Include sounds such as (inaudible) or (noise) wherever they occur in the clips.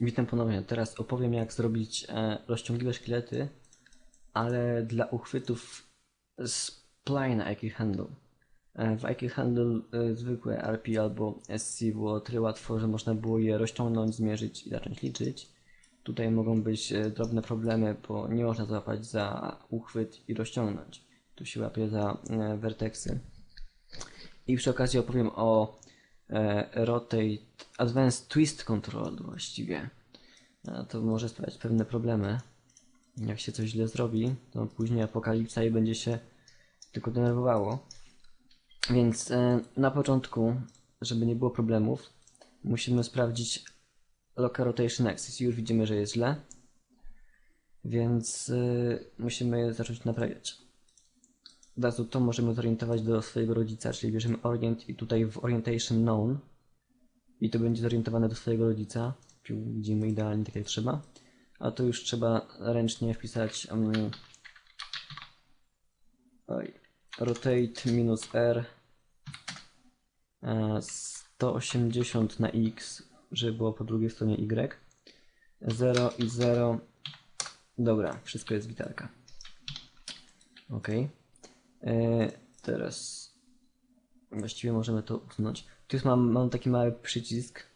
Witam ponownie. Teraz opowiem jak zrobić e, rozciągliwe szkielety, ale dla uchwytów z plina IQ Handle. E, w IQ Handle e, zwykłe RP albo SC było tyle łatwo, że można było je rozciągnąć, zmierzyć i zacząć liczyć. Tutaj mogą być drobne problemy, bo nie można złapać za uchwyt i rozciągnąć. Tu się łapie za werteksy. I przy okazji opowiem o Rotate Advanced Twist Control właściwie. A to może sprawiać pewne problemy. Jak się coś źle zrobi, to później apokalipsa i będzie się tylko denerwowało. Więc e, na początku, żeby nie było problemów, musimy sprawdzić Local Rotation Axis. Już widzimy, że jest źle. Więc e, musimy zacząć naprawiać. Od razu to możemy zorientować do swojego rodzica, czyli bierzemy Orient i tutaj w Orientation Known i to będzie zorientowane do swojego rodzica. Tu widzimy idealnie tak jak trzeba. A to już trzeba ręcznie wpisać um, rotate minus r e, 180 na x, żeby było po drugiej stronie y. 0 i 0. Dobra, wszystko jest gitarka. Ok. E, teraz właściwie możemy to usunąć. Tu jest mam, mam taki mały przycisk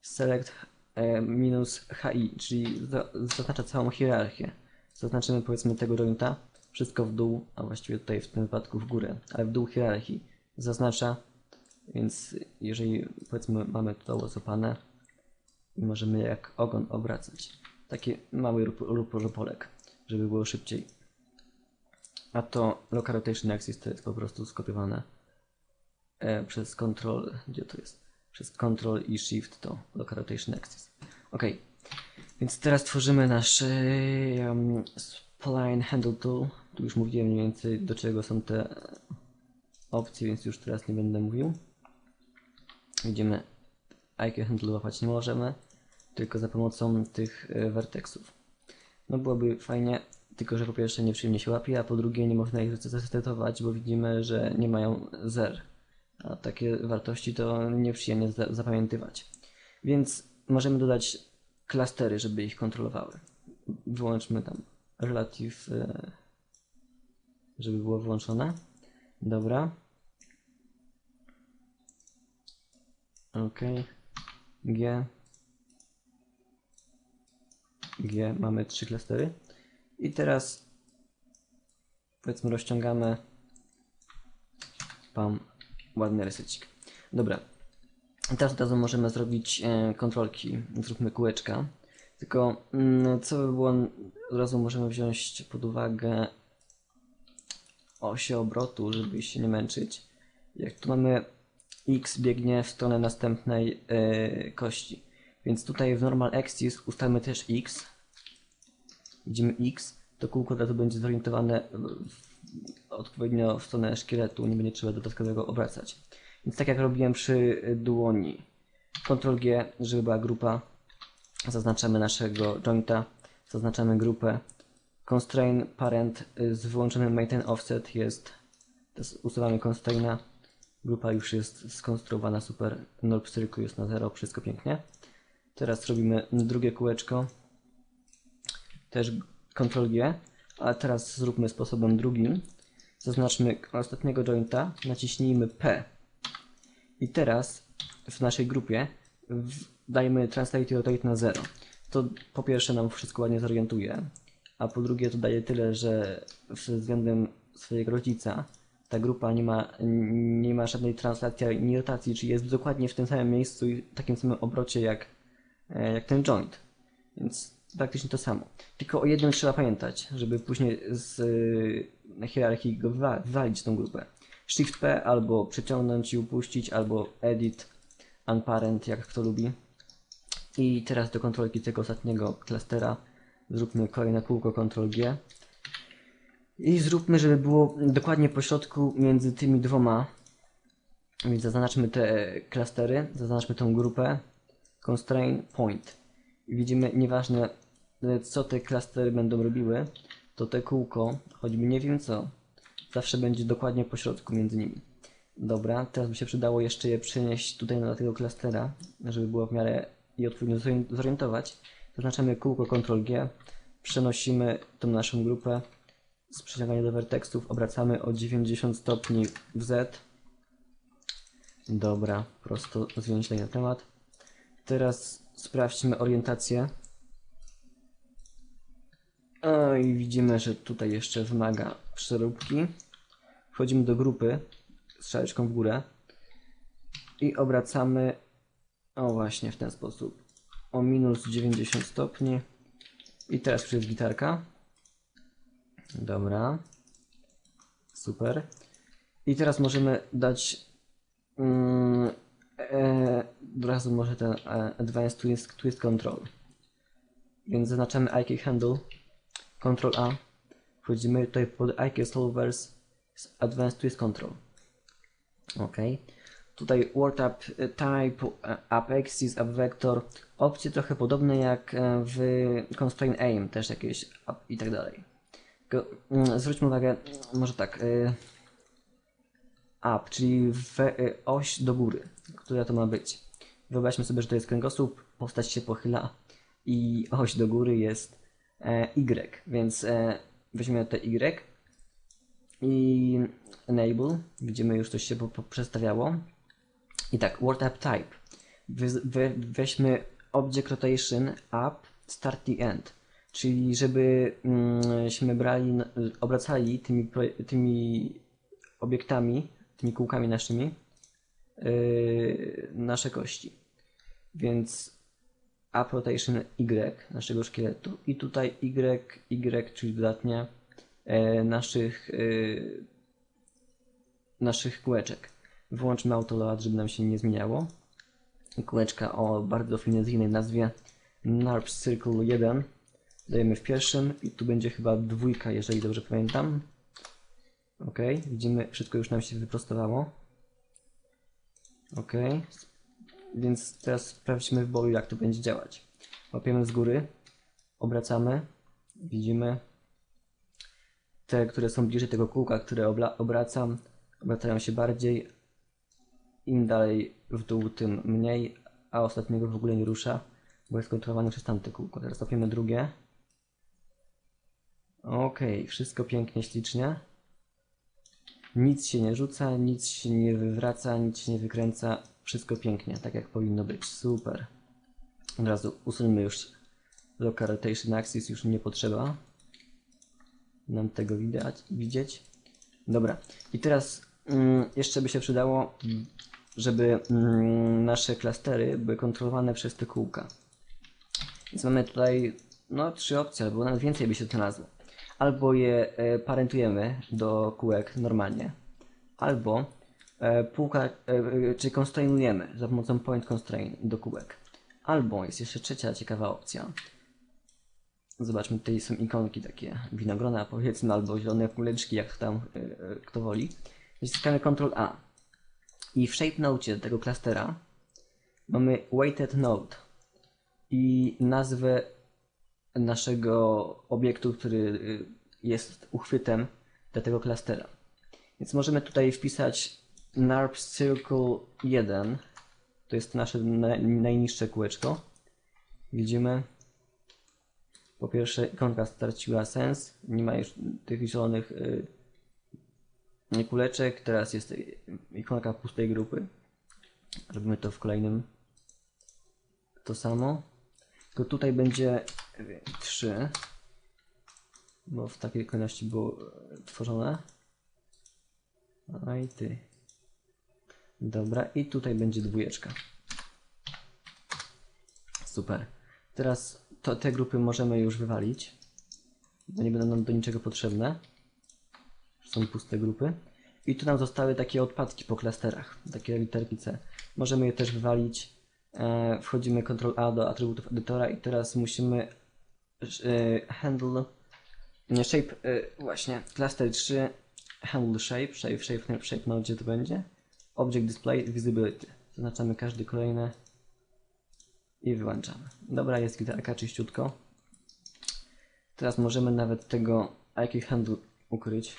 select e, minus hi, czyli za, zaznacza całą hierarchię. Zaznaczymy powiedzmy tego jointa, wszystko w dół, a właściwie tutaj w tym wypadku w górę, ale w dół hierarchii zaznacza, więc jeżeli powiedzmy mamy to łosopane i możemy jak ogon obracać. Taki mały rupolek, żeby było szybciej. A to Local Rotation Axis to jest po prostu skopiowane e, przez Ctrl, gdzie to jest? Przez Ctrl i Shift to Local Rotation Axis. Ok, więc teraz tworzymy nasz e, um, Spline Handle Tool. Tu już mówiłem mniej więcej do czego są te opcje, więc już teraz nie będę mówił. Widzimy, IQ Handle łapać nie możemy, tylko za pomocą tych e, vertexów. No byłoby fajnie, tylko że po pierwsze nieprzyjemnie się łapie, a po drugie nie można ich zresetować, bo widzimy, że nie mają zer. A takie wartości to nieprzyjemnie za zapamiętywać. Więc możemy dodać klastery, żeby ich kontrolowały. Wyłączmy tam relative, e, żeby było włączone. Dobra. OK. G. G. Mamy trzy klastery. I teraz powiedzmy rozciągamy pam ładny resecik. Dobra. Teraz od razu możemy zrobić e, kontrolki. Zróbmy kółeczka. Tylko mm, co by było, od razu możemy wziąć pod uwagę osie obrotu, żeby się nie męczyć. Jak tu mamy x biegnie w stronę następnej e, kości. Więc tutaj w normal axis ustalmy też x. Widzimy x, to kółko od będzie zorientowane odpowiednio w stronę szkieletu, nie będzie trzeba dodatkowego obracać. Więc tak jak robiłem przy dłoni. Ctrl G, żeby była grupa. Zaznaczamy naszego jointa, zaznaczamy grupę. Constrain parent z wyłączonym maintain offset jest, usuwamy constraina. Grupa już jest skonstruowana super, norp circle jest na 0, wszystko pięknie. Teraz robimy drugie kółeczko. Też Ctrl G, a teraz zróbmy sposobem drugim. Zaznaczmy ostatniego jointa, naciśnijmy P. I teraz w naszej grupie dajmy Translate Rotate na 0. To po pierwsze nam wszystko ładnie zorientuje, a po drugie to daje tyle, że względem swojego rodzica ta grupa nie ma, nie ma żadnej translacji ani rotacji, czyli jest dokładnie w tym samym miejscu i takim samym obrocie jak, jak ten joint. Więc praktycznie to samo. Tylko o jednym trzeba pamiętać, żeby później z hierarchii go wywalić tą grupę. Shift P albo przeciągnąć i upuścić, albo Edit, Unparent, jak kto lubi. I teraz do kontrolki tego ostatniego klastera zróbmy kolejne kółko Ctrl G. I zróbmy, żeby było dokładnie po środku między tymi dwoma. Więc zaznaczmy te klastery, zaznaczmy tą grupę. Constrain Point. I widzimy, nieważne co te klastery będą robiły, to te kółko, choćby nie wiem co, zawsze będzie dokładnie po środku między nimi. Dobra, teraz by się przydało jeszcze je przenieść tutaj na tego klastera, żeby było w miarę i odpowiednio zorien- zorientować, zaznaczamy kółko Ctrl-G, przenosimy tą naszą grupę z przeciągania do werteksów, obracamy o 90 stopni w Z. Dobra, prosto zwięźlej na temat. Teraz sprawdźmy orientację. O, i widzimy, że tutaj jeszcze wymaga przeróbki. Wchodzimy do grupy z w górę i obracamy o właśnie w ten sposób. O minus 90 stopni. I teraz już jest gitarka. Dobra. Super. I teraz możemy dać mm, e, od razu może ten e, advanced twist, twist control. Więc zaznaczamy IK handle Ctrl A wchodzimy tutaj pod IK solvers advanced twist control ok Tutaj word up e, type, e, up axis, up vector. Opcje trochę podobne jak e, w constraint aim, też jakieś i tak dalej. Mm, zwróćmy uwagę, może tak. Up, czyli oś do góry, która to ma być. Wyobraźmy sobie, że to jest kręgosłup, postać się pochyla i oś do góry jest Y, więc e, weźmiemy te Y i enable, widzimy już coś się przestawiało. I tak, word up type. Wy, wy, weźmy object rotation up, start the end. Czyli żeby mm,śmy brali, obracali tymi, tymi obiektami, tymi kółkami naszymi yy, nasze kości. Więc up rotation Y naszego szkieletu i tutaj Y, Y, czyli dodatnie e, naszych, e, naszych kółeczek. Wyłączmy autoload, żeby nam się nie zmieniało. Kółeczka o bardzo finezyjnej nazwie NARP Circle 1 dajemy w pierwszym i tu będzie chyba dwójka, jeżeli dobrze pamiętam. Ok, widzimy, wszystko już nam się wyprostowało. Ok, więc teraz sprawdźmy w boju, jak to będzie działać. Łapiemy z góry, obracamy, widzimy te, które są bliżej tego kółka, które obracam, obracają się bardziej. Im dalej w dół, tym mniej, a ostatniego w ogóle nie rusza, bo jest kontrolowany przez tamte kółko. Teraz łapiemy drugie. Ok, wszystko pięknie, ślicznie. Nic się nie rzuca, nic się nie wywraca, nic się nie wykręca. Wszystko pięknie, tak jak powinno być. Super. Od razu usuńmy już Local Rotation Axis, już nie potrzeba nam tego widać, widzieć. Dobra, i teraz mm, jeszcze by się przydało, żeby mm, nasze klastery były kontrolowane przez te kółka. Więc mamy tutaj no, trzy opcje, albo nawet więcej by się znalazło. Albo je e, parentujemy do kółek normalnie, albo e, półka, e, czy constrainujemy za pomocą point constraint do kółek. Albo jest jeszcze trzecia ciekawa opcja. Zobaczmy, tutaj są ikonki takie winogrona powiedzmy, albo zielone kuleczki, jak tam kto woli. Naciskamy Ctrl A. I w Shape Note tego klastera mamy Weighted Node i nazwę naszego obiektu, który y, jest uchwytem dla tego klastera. Więc możemy tutaj wpisać NARP Circle 1. To jest nasze na, najniższe kółeczko. Widzimy. Po pierwsze, ikonka straciła sens. Nie ma już tych zielonych y, kuleczek. Teraz jest ikonka pustej grupy. Robimy to w kolejnym. To samo. Tylko tutaj będzie 3, bo w takiej kolejności było e, tworzone. A i ty. Dobra, i tutaj będzie dwójeczka. Super. Teraz to, te grupy możemy już wywalić, bo nie będą nam do niczego potrzebne. Są puste grupy. I tu nam zostały takie odpadki po klasterach, takie literki C. Możemy je też wywalić. E, wchodzimy Ctrl A do atrybutów edytora i teraz musimy handle nie shape e, właśnie cluster 3 handle shape, shape, shape, shape no gdzie to będzie? Object display visibility. Zaznaczamy każdy kolejny i wyłączamy. Dobra, jest gitarka czyściutko. Teraz możemy nawet tego IQ handle ukryć.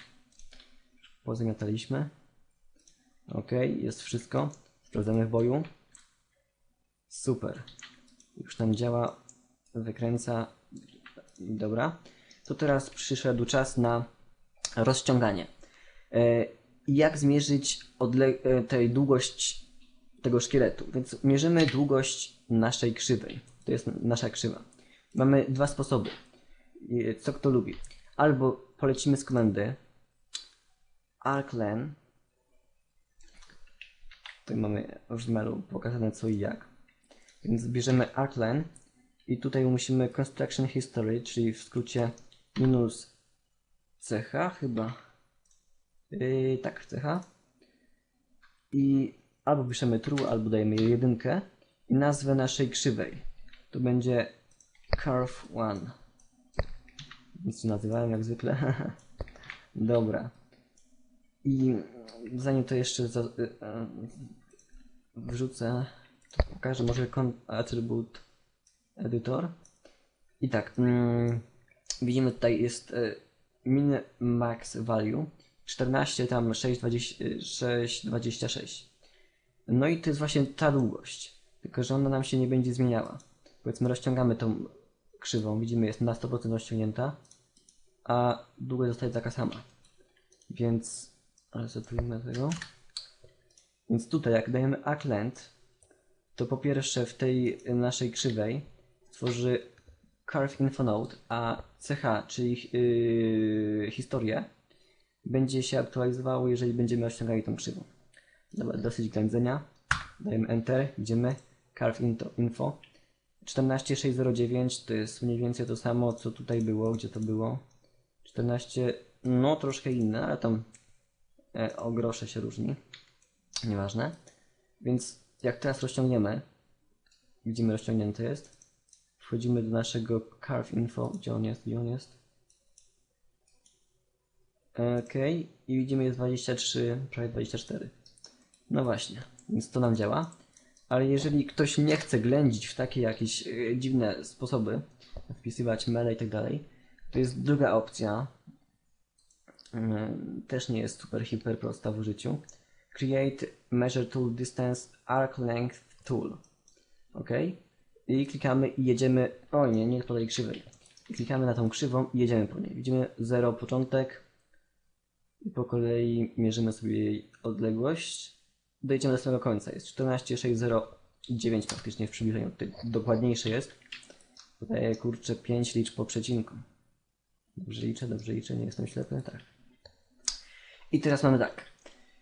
Pozamiataliśmy. Ok, jest wszystko. Sprawdzamy w boju. Super. Już tam działa, wykręca. Dobra. To teraz przyszedł czas na rozciąganie. E, Jak zmierzyć e, tej długość tego szkieletu? Więc mierzymy długość naszej krzywej. To jest nasza krzywa. Mamy dwa sposoby. I Co kto lubi? Albo polecimy z komendy arclen. Tutaj mamy w mailu pokazane co i jak. Więc bierzemy arclen i tutaj musimy construction history, czyli w skrócie minus ch chyba. Yy, tak, ch. I albo piszemy true, albo dajemy jedynkę i nazwę naszej krzywej. To będzie curve 1. Nic nie nazywałem jak zwykle. (laughs) Dobra. I zanim to jeszcze za, y, y, wrzucę, to pokażę może kon- editor. I tak, mm, widzimy tutaj jest y, min max value 14 tam 6,26. No i to jest właśnie ta długość, tylko że ona nam się nie będzie zmieniała. Powiedzmy rozciągamy tą krzywą, widzimy jest na 100% rozciągnięta, a długość zostaje taka sama. Więc resetujmy tego. Więc tutaj jak dajemy arclength, to po pierwsze w tej naszej krzywej tworzy curve info node, a ch, czyli yy, historię, będzie się aktualizowało, jeżeli będziemy rozciągali tą krzywą. Dobra, dosyć ględzenia. Dajemy Enter, idziemy. Curve info. 14609 to jest mniej więcej to samo, co tutaj było. Gdzie to było? 14, no troszkę inne, ale tam e, o grosze się różni. Nieważne. Więc jak teraz rozciągniemy, widzimy rozciągnięty jest. Wchodzimy do naszego curve info, gdzie on jest, gdzie on jest. Ok, i widzimy jest 23, prawie 24. No właśnie, więc to nam działa. Ale jeżeli ktoś nie chce ględzić w takie jakieś e, dziwne sposoby, wpisywać maile i tak dalej, to jest druga opcja. Mm, Też nie jest super, hiper prosta w użyciu. Create Measure Tool Distance Arc Length Tool. Ok? I klikamy i jedziemy. O nie, nie tej krzywej. Klikamy na tą krzywą i jedziemy po niej. Widzimy 0 początek. I po kolei mierzymy sobie jej odległość. Dojdziemy do samego końca. Jest 14,609 praktycznie w przybliżeniu. Tutaj dokładniejsze jest. Podaję kurczę 5 liczb po przecinku. Dobrze liczę, dobrze liczę, nie jestem ślepy, tak. I teraz mamy tak.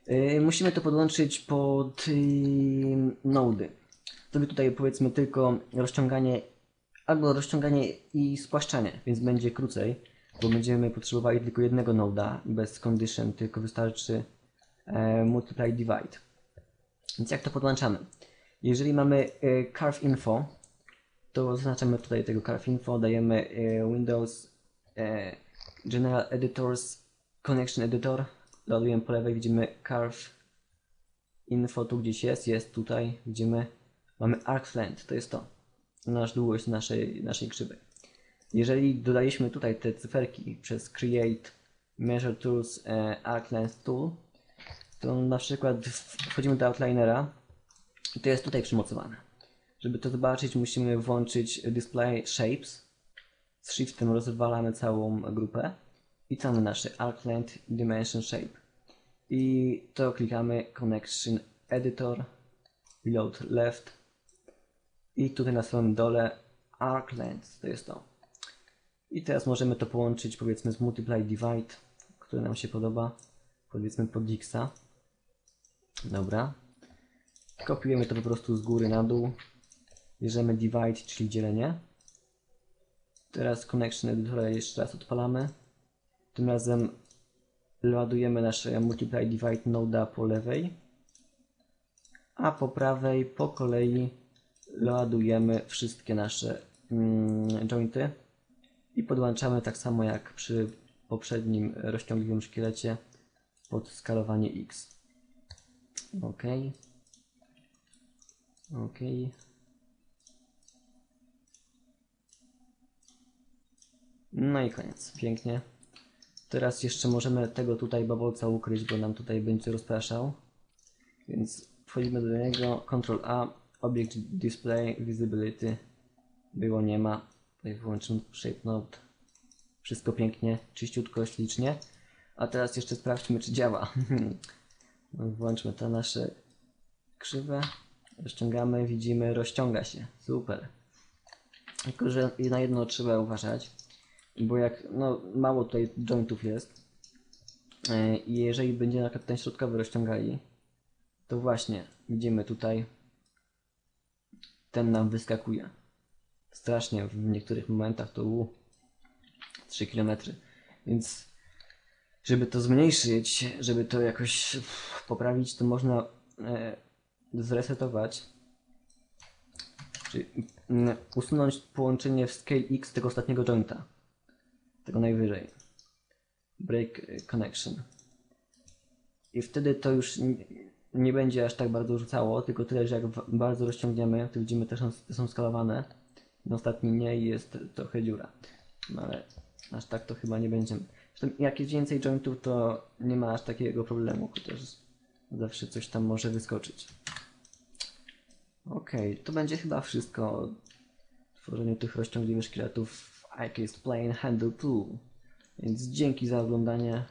Yy, musimy to podłączyć pod yy, nody. Zrobię tutaj powiedzmy tylko rozciąganie albo rozciąganie i spłaszczanie, więc będzie krócej, bo będziemy potrzebowali tylko jednego noda bez condition, tylko wystarczy e, multiply divide. Więc jak to podłączamy? Jeżeli mamy e, carve info, to zaznaczamy tutaj tego carve info, dajemy e, Windows e, General Editors Connection Editor, ładujemy po lewej, widzimy carve info tu gdzieś jest, jest tutaj, widzimy, mamy arc length, to jest to, nasz długość naszej, naszej krzywej. Jeżeli dodaliśmy tutaj te cyferki przez create measure tools e, arc length tool, to na przykład wchodzimy do outlinera i to jest tutaj przymocowane. Żeby to zobaczyć musimy włączyć display shapes. Z shiftem rozwalamy całą grupę i tam nasze arc length dimension shape. I to klikamy connection editor, reload left i tutaj na samym dole arc length, to jest to. I teraz możemy to połączyć powiedzmy z multiply divide, które nam się podoba, powiedzmy pod xa. Dobra. Kopiujemy to po prostu z góry na dół. Bierzemy divide, czyli dzielenie. Teraz connection editora jeszcze raz odpalamy. Tym razem ładujemy nasze multiply divide noda po lewej. A po prawej po kolei ładujemy wszystkie nasze mm, jointy. I podłączamy tak samo jak przy poprzednim rozciągliwym szkielecie pod skalowanie X. OK. OK. No i koniec. Pięknie. Teraz jeszcze możemy tego tutaj babolca ukryć, bo nam tutaj będzie rozpraszał. Więc wchodzimy do niego, Ctrl A, Object Display, Visibility Było, nie ma. Tutaj wyłączymy Shape Node. Wszystko pięknie, czyściutko, ślicznie. A teraz jeszcze sprawdźmy, czy działa. (laughs) Włączmy te nasze krzywe. Rozciągamy, widzimy, rozciąga się. Super. Tylko, że na jedno trzeba uważać, bo jak no, mało tutaj jointów jest yy, i jeżeli będzie na przykład ten środkowy rozciągali, to właśnie widzimy tutaj ten nam wyskakuje. Strasznie w niektórych momentach to u 3 km. Więc żeby to zmniejszyć, żeby to jakoś poprawić, to można e, zresetować. Czyli mm, usunąć połączenie w Scale X tego ostatniego jointa. Tego najwyżej. Break connection. I wtedy to już nie, będzie aż tak bardzo rzucało, tylko tyle, że jak bardzo rozciągniemy, to widzimy też, są- skalowane. Ten ostatni nie i jest trochę dziura. No ale aż tak to chyba nie będziemy. Zresztą jak jest więcej jointów, to nie ma aż takiego problemu, chociaż zawsze coś tam może wyskoczyć. Okej, to będzie chyba wszystko o tworzeniu tych rozciągliwych szkieletów w iCase Plane Handle Tool. Więc dzięki za oglądanie.